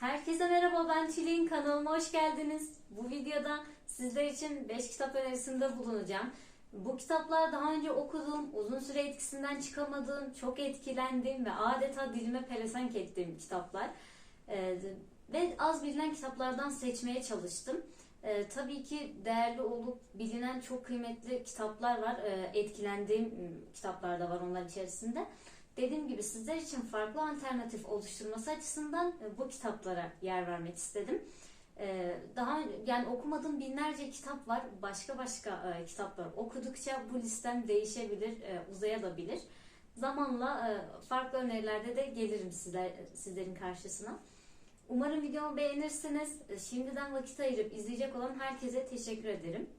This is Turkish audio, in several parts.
Herkese merhaba ben Tülin kanalıma hoş geldiniz. Bu videoda sizler için 5 kitap önerisinde bulunacağım. Bu kitaplar daha önce okuduğum, uzun süre etkisinden çıkamadığım, çok etkilendiğim ve adeta dilime pelesenk ettiğim kitaplar. Ee, ve az bilinen kitaplardan seçmeye çalıştım. Ee, tabii ki değerli olup bilinen çok kıymetli kitaplar var. Ee, etkilendiğim ım, kitaplar da var onlar içerisinde. Dediğim gibi sizler için farklı alternatif oluşturması açısından e, bu kitaplara yer vermek istedim. Ee, Daha yani okumadığım binlerce kitap var. Başka başka e, kitaplar okudukça bu listem değişebilir, e, uzayabilir. Zamanla e, farklı önerilerde de gelirim sizler, sizlerin karşısına. Umarım videomu beğenirsiniz. E, Şimdiden vakit ayırıp izleyecek olan herkese teşekkür ederim.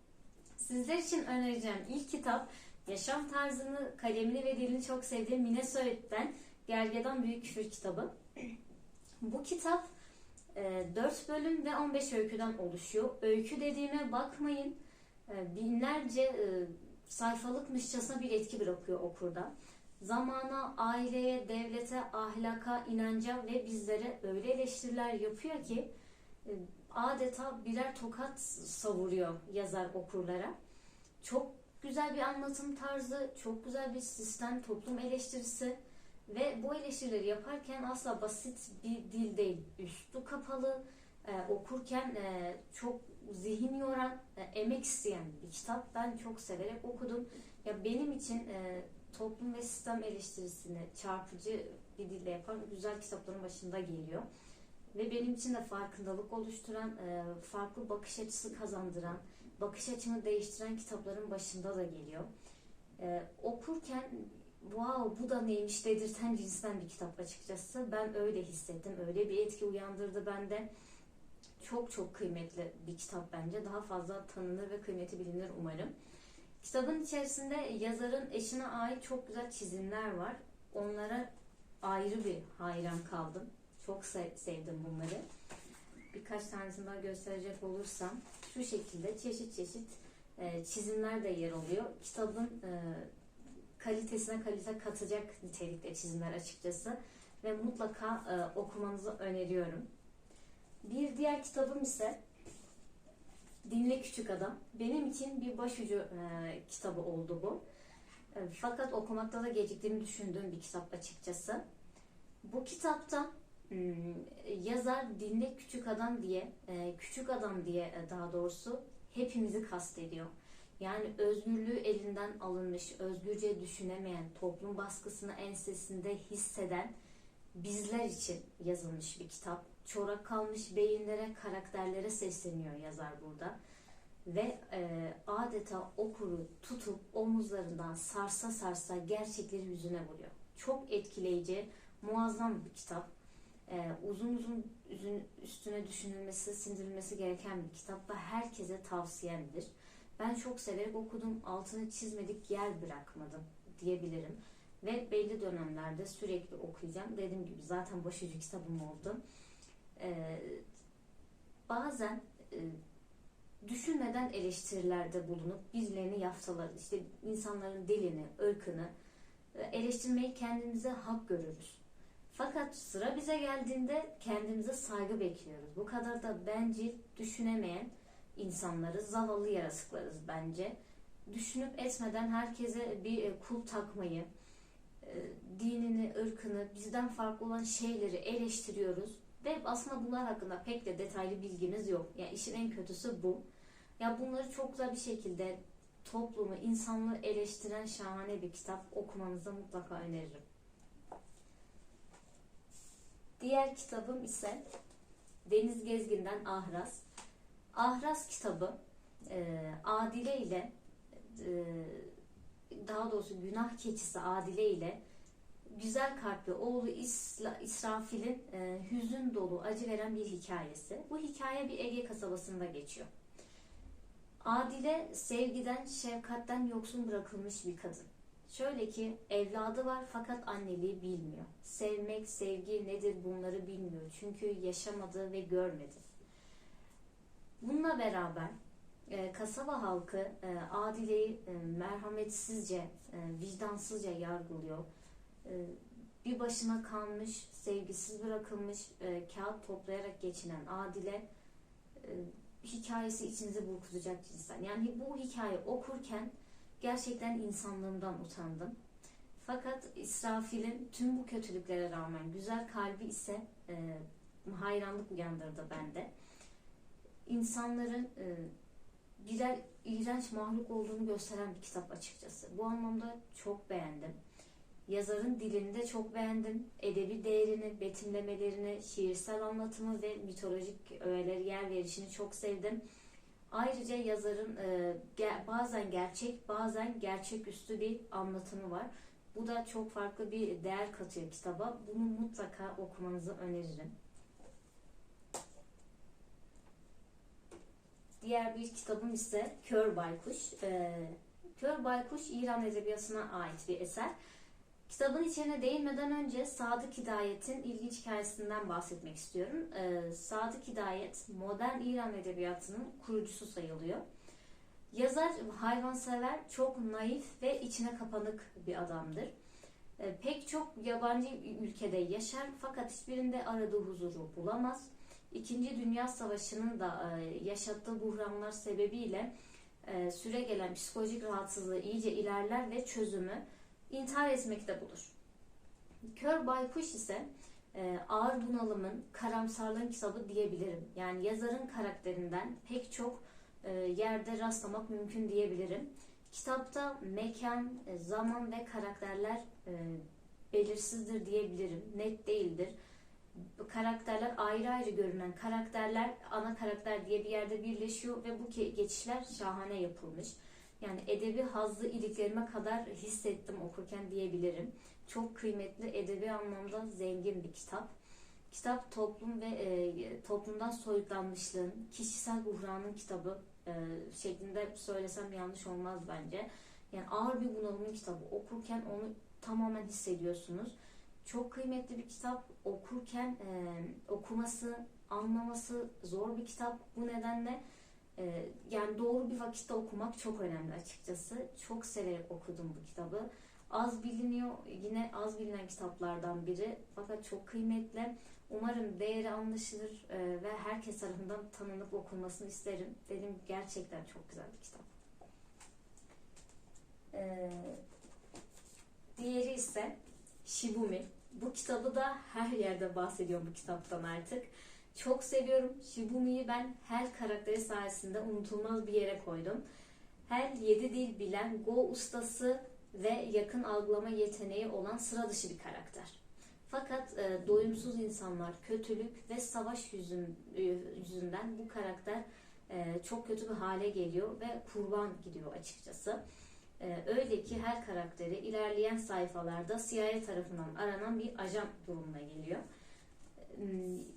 Sizler için önereceğim ilk kitap yaşam tarzını, kalemini ve dilini çok sevdiğim Mine Söğüt'ten Gergedan Büyük Küfür kitabı. Bu kitap 4 bölüm ve 15 öyküden oluşuyor. Öykü dediğime bakmayın. E, Binlerce e, sayfalıkmışçasına bir etki bırakıyor okurda. Zamana, aileye, devlete, ahlaka, inanca ve bizlere öyle eleştiriler yapıyor ki e, adeta birer tokat savuruyor yazar okurlara. Çok güzel bir anlatım tarzı, çok güzel bir sistem, toplum eleştirisi ve bu eleştirileri yaparken asla basit bir dil değil. Üstü kapalı, e, okurken e, çok zihin yoran, e, emek isteyen bir kitap. Ben çok severek okudum. Ya benim için e, toplum ve sistem eleştirisini çarpıcı bir dille yapan güzel kitapların başında geliyor. Ve benim için de farkındalık oluşturan, e, farklı bakış açısı kazandıran, bakış açımı değiştiren kitapların başında da geliyor. E, okurken wow bu da neymiş dedirten cinsten bir kitap açıkçası. Ben öyle hissettim. Öyle bir etki uyandırdı bende. Çok çok kıymetli bir kitap bence. Daha fazla tanınır ve kıymeti bilinir umarım. Kitabın içerisinde yazarın eşine ait çok güzel çizimler var. Onlara ayrı bir hayran kaldım. Çok se- sevdim bunları. Birkaç tanesini daha gösterecek olursam şu şekilde çeşit çeşit e, çizimler de yer alıyor. Kitabın e, kalitesine kalite katacak nitelikte çizimler açıkçası ve mutlaka e, okumanızı öneriyorum. Bir diğer kitabım ise Dinle Küçük Adam. Benim için bir başucu e, kitabı oldu bu. E, fakat okumakta da geciktiğimi düşündüğüm bir kitap açıkçası. Bu kitapta yazar Dinle Küçük Adam diye, e, Küçük Adam diye e, daha doğrusu hepimizi kastediyor. Yani özgürlüğü elinden alınmış, özgürce düşünemeyen, toplum baskısını ensesinde hisseden bizler için yazılmış bir kitap. Çorak kalmış beyinlere, karakterlere sesleniyor yazar burada. Ve e, adeta okuru tutup omuzlarından sarsa sarsa gerçekleri yüzüne vuruyor. Çok etkileyici, muazzam bir kitap. E, uzun uzun üstüne düşünülmesi, sindirilmesi gereken bir kitap ve herkese tavsiyemdir. Ben çok severek okudum, altını çizmedik yer bırakmadım diyebilirim. Ve belli dönemlerde sürekli okuyacağım. Dediğim gibi zaten başucu kitabım oldu. Ee, bazen e, düşünmeden eleştirilerde bulunup birilerini yaftalar, işte insanların dilini, ırkını e, eleştirmeyi kendimize hak görürüz. Fakat sıra bize geldiğinde kendimize saygı bekliyoruz. Bu kadar da bencil, düşünemeyen insanlarız, zavallı yaratıklarız bence. Düşünüp etmeden herkese bir e, kul takmayı, e, dinini, ırkını, bizden farklı olan şeyleri eleştiriyoruz. Ve aslında bunlar hakkında pek de detaylı bilgimiz yok. Yani işin en kötüsü bu. Ya bunları çok güzel bir şekilde toplumu, insanlığı eleştiren şahane bir kitap okumanızı mutlaka öneririm. Diğer kitabım ise Deniz Gezgin'den Ahraz. Ahraz kitabı e, Adile ile e, daha doğrusu günah keçisi Adile ile güzel kalpli oğlu İsla, İsrafil'in e, hüzün dolu, acı veren bir hikayesi. Bu hikaye bir Ege kasabasında geçiyor. Adile sevgiden, şefkatten yoksun bırakılmış bir kadın. Şöyle ki evladı var fakat anneliği bilmiyor. Sevmek, sevgi nedir bunları bilmiyor. Çünkü yaşamadı ve görmedi. Bununla beraber e, kasaba halkı e, Adile'yi e, merhametsizce, vicdansızca yargılıyor. Bir başına kalmış, sevgisiz bırakılmış, kağıt toplayarak geçinen Adile e, hikayesi içinizi burkutacak cinsten. Yani bu hikaye okurken gerçekten insanlığımdan utandım. Fakat İsrafil'in tüm bu kötülüklere rağmen güzel kalbi ise e, hayranlık uyandırdı bende. İnsanların e, birer iğrenç mahluk olduğunu gösteren bir kitap açıkçası. Bu anlamda çok beğendim. Yazarın dilini de çok beğendim. Edebi değerini, betimlemelerini, şiirsel anlatımı ve mitolojik öğeleri yer verişini çok sevdim. Ayrıca yazarın e, ge- bazen gerçek, bazen gerçeküstü bir anlatımı var. Bu da çok farklı bir değer katıyor kitaba. Bunu mutlaka okumanızı öneririm. Diğer bir kitabım ise Kör Baykuş. Ee, Kör Baykuş İran Edebiyatı'na ait bir eser. Kitabın içine değinmeden önce Sadık Hidayet'in ilginç hikayesinden bahsetmek istiyorum. Ee, Sadık Hidayet modern İran Edebiyatı'nın kurucusu sayılıyor. Yazar hayvansever, çok naif ve içine kapanık bir adamdır. Ee, pek çok yabancı ülkede yaşar fakat hiçbirinde aradığı huzuru bulamaz. İkinci Dünya Savaşı'nın da e, yaşattığı buhranlar sebebiyle e, süre gelen psikolojik rahatsızlığı iyice ilerler ve çözümü intihar etmekte bulur. Kör Baykuş ise e, ağır bunalımın, karamsarlığın kitabı diyebilirim. Yani yazarın karakterinden pek çok e, yerde rastlamak mümkün diyebilirim. Kitapta mekan, e, zaman ve karakterler e, belirsizdir diyebilirim. Net değildir. Karakterler ayrı ayrı görünen karakterler ana karakter diye bir yerde birleşiyor ve bu geçişler şahane yapılmış. Yani edebi hazzı iliklerime kadar hissettim okurken diyebilirim. Çok kıymetli, edebi anlamda zengin bir kitap. Kitap toplum ve e, toplumdan soyutlanmışlığın, kişisel buhranın kitabı e, şeklinde söylesem yanlış olmaz bence. Yani ağır bir bunalımın kitabı. Okurken onu tamamen hissediyorsunuz. Çok kıymetli bir kitap. Okurken e, okuması, anlaması zor bir kitap. Bu nedenle e, yani doğru bir vakitte okumak çok önemli açıkçası. Çok severek okudum bu kitabı. Az biliniyor, yine az bilinen kitaplardan biri. Fakat çok kıymetli. Umarım değeri anlaşılır e, ve herkes tarafından tanınıp okunmasını isterim. Dedim gerçekten çok güzel bir kitap. E, diğeri ise Shibumi. Bu kitabı da her yerde bahsediyorum bu kitaptan artık. Çok seviyorum. Shibumi'yi ben her karakteri sayesinde unutulmaz bir yere koydum. Her yedi dil bilen Go ustası ve yakın algılama yeteneği olan sıra dışı bir karakter. Fakat e, doyumsuz insanlar, kötülük ve savaş yüzün, e, yüzünden bu karakter e, çok kötü bir hale geliyor ve kurban gidiyor açıkçası. E, öyle ki her karakteri ilerleyen sayfalarda CIA tarafından aranan bir ajan durumuna geliyor. E,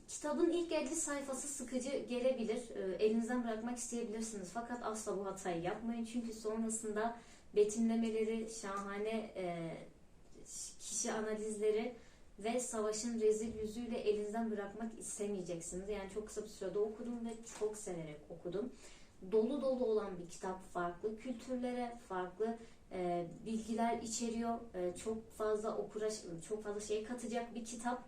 Kitabın ilk 50 sayfası sıkıcı gelebilir, e, elinizden bırakmak isteyebilirsiniz. Fakat asla bu hatayı yapmayın çünkü sonrasında betimlemeleri, şahane e, kişi analizleri ve savaşın rezil yüzüyle elinizden bırakmak istemeyeceksiniz. Yani çok kısa bir sürede okudum ve çok severek okudum. Dolu dolu olan bir kitap, farklı kültürlere, farklı e, bilgiler içeriyor. E, çok fazla okura, çok fazla şey katacak bir kitap.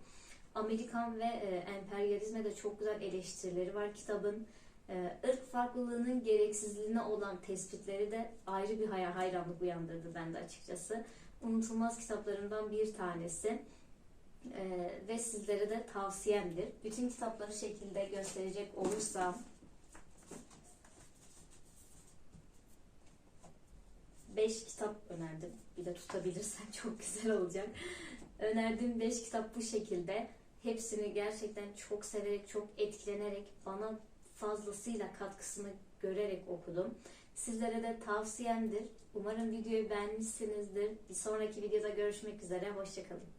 Amerikan ve e, emperyalizme de çok güzel eleştirileri var kitabın. E, ırk farklılığının gereksizliğine olan tespitleri de ayrı bir hay- hayranlık uyandırdı bende açıkçası. Unutulmaz kitaplarından bir tanesi. Ee, ve sizlere de tavsiyemdir. Bütün kitapları şekilde gösterecek olursam beş kitap önerdim. Bir de tutabilirsen çok güzel olacak. Önerdiğim beş kitap bu şekilde. Hepsini gerçekten çok severek, çok etkilenerek, bana fazlasıyla katkısını görerek okudum. Sizlere de tavsiyemdir. Umarım videoyu beğenmişsinizdir. Bir sonraki videoda görüşmek üzere. Hoşçakalın.